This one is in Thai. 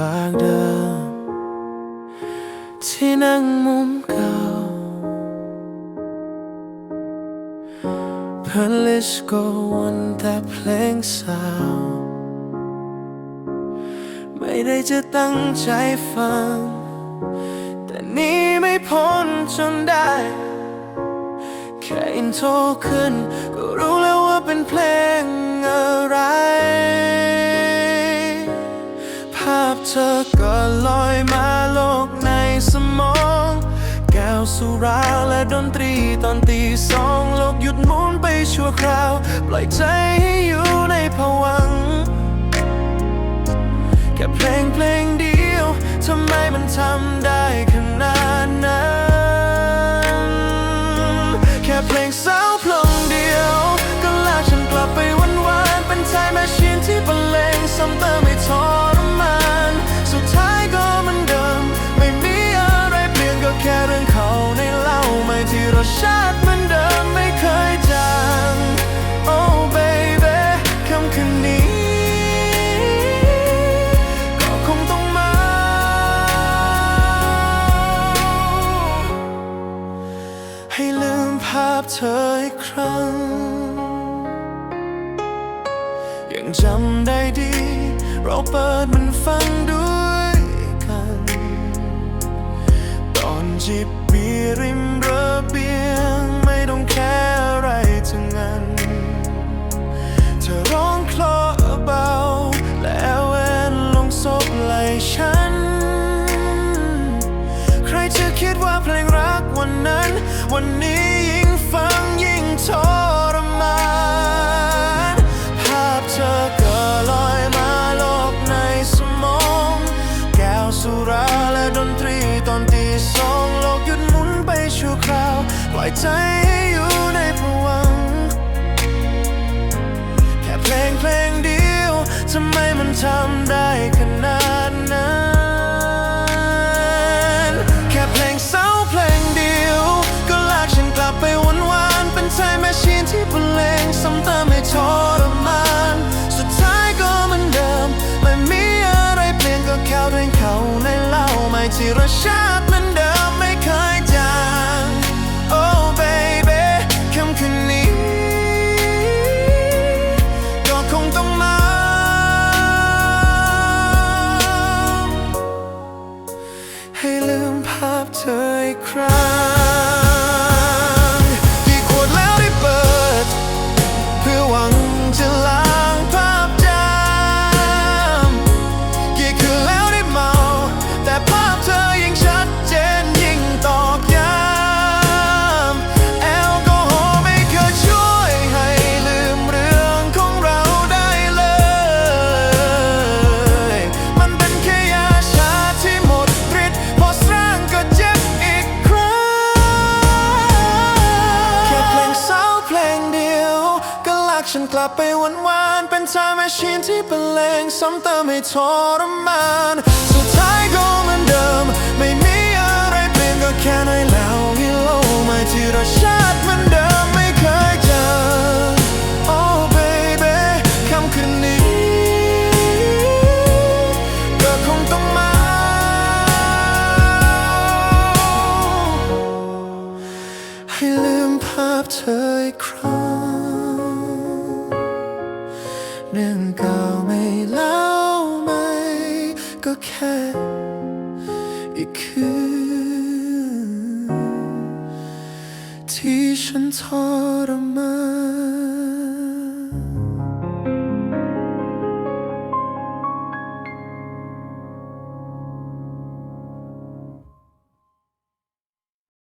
บางเดิม ที่นั่งมุมเก่าเพื่อลิสก็วนแต่เพลงเศร้าไม่ได้จะตั้งใจฟัง แต่นี่ไม่พ้นจนได้ แค่อินโทรขึ้น ก็รู้แล้วว่าเป็นเพลง เธอก็ลอยมาโลกในสมอง แก้วสุราและดนตรีตอนตีสองโลกหยุดหมุนไปชั่วคราว ปล่อยใจให้อยู่ในผวัง แค่เพลงเพลงเดี ให้ลืมภาพเธออีกครั้ง ยังจำได้ดี เราเปิดมันฟังด้วยกัน ตอนจิบเบียร์ริมระเบียง อยใจให้อยู่ในผวัง แค่เพลงเพลงเดียวทำไมมันทำได้ขนาด เธออีกครั้ง ฉันกลับไปวันวานเป็นไทม์แมชชีนที่เป็นเลงซ้ำเติมให้ทรมาน สุดท้ายก็เหมือนเดิม ไม่มีอะไรเปลี่ยนก็แค่ใน เรื่องเก่าไม่เล่าไหม ก็แค่อีกคืนที่ฉันทรมาน